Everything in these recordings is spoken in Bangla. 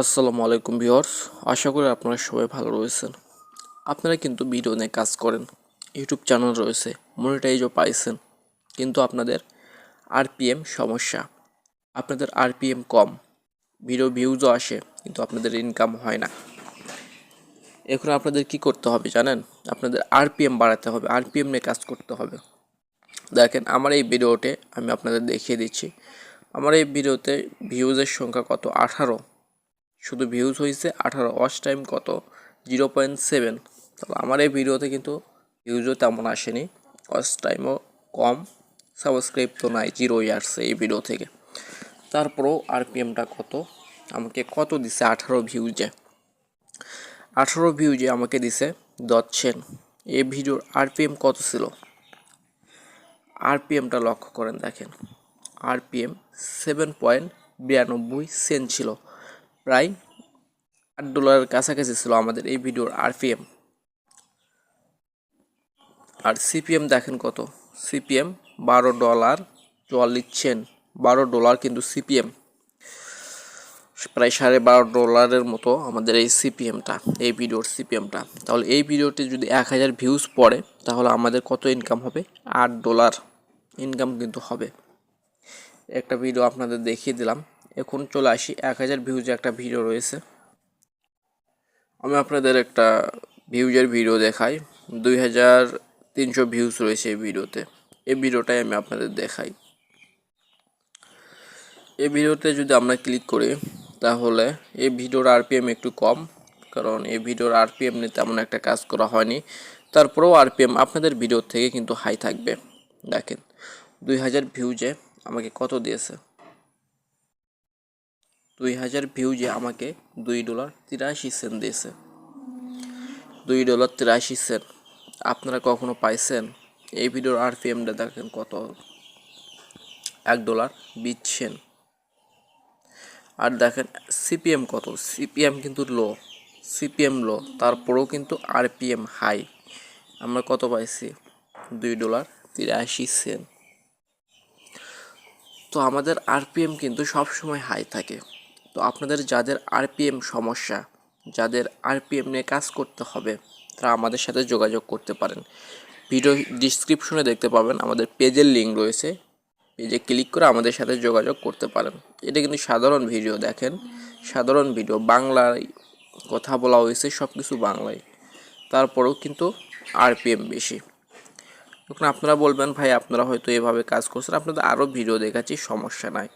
আসসালামু আলাইকুম ভিউয়ার্স, আশা করি আপনারা সবাই ভালো রয়েছেন। আপনারা কিন্তু ভিডিও নিয়ে কাজ করেন, ইউটিউব চ্যানেল রয়েছে মনিটাইজও পাইছেন, কিন্তু আপনাদের আরপিএম সমস্যা। আপনাদের আরপিএম কম ভিডিও ভিউজও আসে, কিন্তু আপনাদের ইনকাম হয় না। এখন আপনাদের কি করতে হবে জানেন? আপনাদের আরপিএম বাড়াতে হবে, আরপিএম নিয়ে কাজ করতে হবে। দেখেন, আমার এই ভিডিওতে আমি আপনাদের দেখিয়ে দিচ্ছি। আমার এই ভিডিওতে ভিউজের সংখ্যা কত? আঠারো। শুধু ভিউজ হয়েছে আঠারো ওয়াচ টাইম কত? জিরো পয়েন্ট সেভেন তাহলে আমার এই ভিডিওতে কিন্তু ভিউজও তেমন আসেনি। ওয়াচ টাইমও কম। সাবস্ক্রাইব তো নাই জিরোই আসছে এই ভিডিও থেকে। তারপরেও আরপিএমটা কত? আমাকে কত দিছে আঠারো ভিউজে আঠারো ভিউজে আমাকে দিছে দচ্ছেন এই ভিডিওর আরপিএম কত ছিল? আরপিএমটা লক্ষ্য করেন দেখেন। আরপিএম সেভেন পয়েন্ট বিরানব্বই সেন্ট ছিল। প্রায় আট ডলারের কাছাকাছি ছিল আমাদের এই ভিডিওর আরপিএম। আর সিপিএম দেখেন কত? সিপিএম বারো ডলার চুয়াল্লিশ সেন্ট বারো ডলার কিন্তু সিপিএম। প্রায় সাড়ে বারো ডলারের মতো আমাদের এই সিপিএমটা, এই ভিডিওর সিপিএমটা। তাহলে এই ভিডিওটি যদি এক হাজার ভিউজ পড়ে, তাহলে আমাদের কত ইনকাম হবে? আট ডলার ইনকাম কিন্তু হবে। একটা ভিডিও আপনাদের দেখিয়ে দিলাম। এখন চলে আসি। এক হাজার ভিউজে একটা ভিডিও রয়েছে। আমি আপনাদের একটা ভিউজের ভিডিও দেখাই। দুই হাজার তিনশো ভিউজ রয়েছে এই ভিডিওতে এই ভিডিওটাই আমি আপনাদের দেখাই। এই ভিডিওতে যদি আমরা ক্লিক করি, তাহলে এই ভিডিওর আরপিএম একটু কম। কারণ এই ভিডিওর আরপিএম নিয়ে তেমন একটা কাজ করা হয়নি। তারপরেও আরপিএম আপনাদের ভিডিও থেকে কিন্তু হাই থাকবে। দেখেন, দুই হাজার ভিউজে আমাকে কত দিয়েছে? দুই হাজার ভিউজে আমাকে দুই ডলার তিরাশি সেন্ট দিয়েছে। দুই ডলার তিরাশি সেন্ট আপনারা কখনো পাইছেন? এই ভিডিওর আরপিএমটা দেখেন কত। এক ডলার সেন্ট আর দেখেন সিপিএম কত? সিপিএম কিন্তু লো সিপিএম লো তারপরেও কিন্তু আর আরপিএম হাই আমরা কত পাইছি? দুই ডলার তিরাশি সেন্ট তো আমাদের আরপিএম কিন্তু সবসময় হাই থাকে। তো আপনাদের যাদের আরপিএম সমস্যা, যাদের আরপিএম নিয়ে কাজ করতে হবে, তারা আমাদের সাথে যোগাযোগ করতে পারেন। ভিডিও ডিসক্রিপশনে দেখতে পাবেন আমাদের পেজের লিঙ্ক রয়েছে। পেজে ক্লিক করে আমাদের সাথে যোগাযোগ করতে পারেন। এটা কিন্তু সাধারণ ভিডিও দেখেন। সাধারণ ভিডিও, বাংলায় কথা বলা হয়েছে সব কিছু বাংলায়। তারপরেও কিন্তু আরপিএম বেশি। এখন আপনারা বলবেন, ভাই, আপনারা হয়তো এভাবে কাজ করছেন। আপনাদের আরও ভিডিও দেখাচ্ছি, সমস্যা নাই।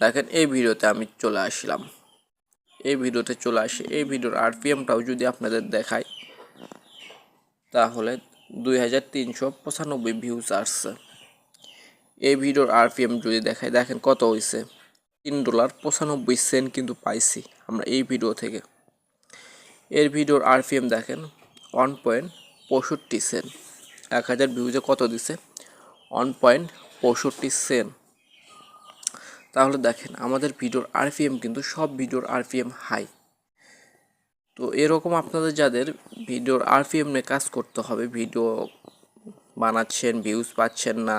দেখেন, এই ভিডিওতে আমি চলে আসলাম। এই ভিডিওতে চলে আসি। এই ভিডিওর আরপিএমটাও যদি আপনাদের দেখাই, তাহলে দুই হাজার তিনশো পঁচানব্বই ভিউজ আসছে। এই ভিডিওর আরপিএম যদি দেখাই, দেখেন কত হয়েছে তিন ডলার পঁচানব্বই সেন্ট কিন্তু পাইছি আমরা এই ভিডিও থেকে। এর ভিডিওর আরপিএম দেখেন ওয়ান পয়েন্ট পঁয়ষট্টি সেন্ট। এক হাজার ভিউজে কত দিছে? ওয়ান পয়েন্ট পঁয়ষট্টি সেন্ট। তাহলে দেখেন আমাদের ভিডিওর আরপিএম কিন্তু সব ভিডিওর আরপিএম হাই তো এরকম আপনাদের যাদের ভিডিওর আরপিএম নিয়ে কাজ করতে হবে, ভিডিও বানাচ্ছেন ভিউজ পাচ্ছেন না,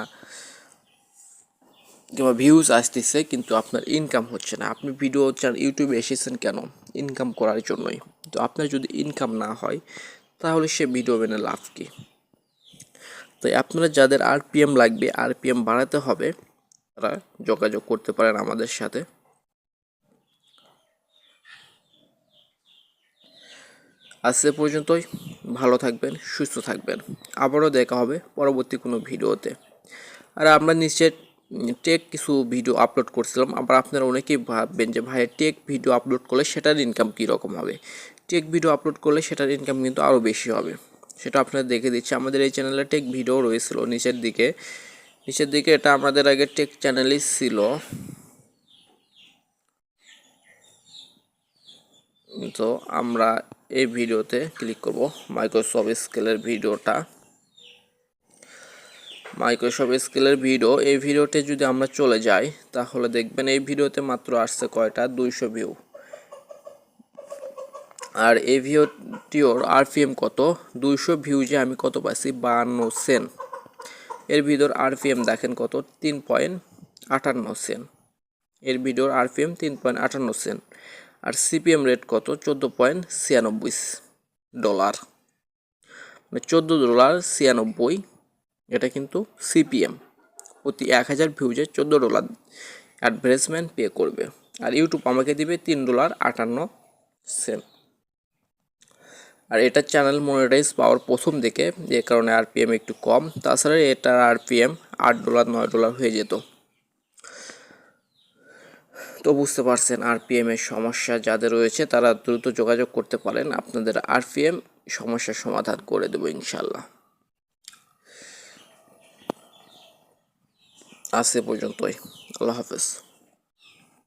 কিংবা ভিউজ আসতেছে কিন্তু আপনার ইনকাম হচ্ছে না। আপনি ভিডিও চান ইউটিউবে এসেছেন কেন? ইনকাম করার জন্যই। তো আপনার যদি ইনকাম না হয়, তাহলে সে ভিডিও বেনে লাভ কী? তাই আপনারা যাদের আরপিএম লাগবে আরপিএম বাড়াতে হবে তারা যোগাযোগ করতে পারেন আমাদের সাথে। আজ এ পর্যন্তই। ভালো থাকবেন, সুস্থ থাকবেন। আবারও দেখা হবে পরবর্তী কোনো ভিডিওতে। আর আমরা নিচে টেক কিছু ভিডিও আপলোড করছিলাম। আবার আপনারা অনেকেই ভাববেন যে, ভাই টেক ভিডিও আপলোড করলে সেটার ইনকাম কী রকম হবে? টেক ভিডিও আপলোড করলে সেটার ইনকাম কিন্তু আরও বেশি হবে। সেটা আপনারা দেখে দিচ্ছি। আমাদের এই চ্যানেলে টেক ভিডিও রয়েছিল নিচের দিকে। নিচের দিকে এটা আমাদের আগে টেক চ্যানেলই ছিল। তো আমরা এই ভিডিওতে ক্লিক করব মাইক্রোসফট স্কেলের ভিডিওটা। মাইক্রোসফট স্কেলের ভিডিও, এই ভিডিওতে যদি আমরা চলে যাই, তাহলে দেখবেন এই ভিডিওতে মাত্র আসছে কয়টা? দুইশো ভিউ আর এই ভিডিওটিওর আরপিএম কত? দুইশো ভিউ যে আমি কত পাইছি? বাহান্ন সেন্ট। এর ভিতর আরপিএম দেখেন কত? তিন পয়েন্ট আটান্ন সেন্ট। এর ভিডিওর আরপিএম তিন পয়েন্ট আটান্ন সেন্ট। আর সিপিএম রেট কত? চোদ্দ পয়েন্ট ছিয়ানব্বই ডলার। মানে চোদ্দ ডলার ছিয়ানব্বই, এটা কিন্তু সিপিএম। প্রতি এক হাজার ভিউজে চোদ্দ ডলার অ্যাডভার্টাইজমেন্ট পে করবে। আর ইউটিউব আমাকে দিবে তিন ডলার আটান্ন সেন্ট। আর এটার চ্যানেল মনিটাইজ পাওয়ার প্রথম দিকে, যে কারণে আরপিএম একটু কম। তাছাড়া এটার আর আরপিএম আট ডলার নয় ডলার হয়ে যেত। তো বুঝতে পারছেন আরপিএম এর সমস্যা যাদের রয়েছে, তারা দ্রুত যোগাযোগ করতে পারেন। আপনাদের আরপিএম সমস্যার সমাধান করে দেবো ইনশাল্লাহ আজ পর্যন্তই। আল্লাহ হাফেজ।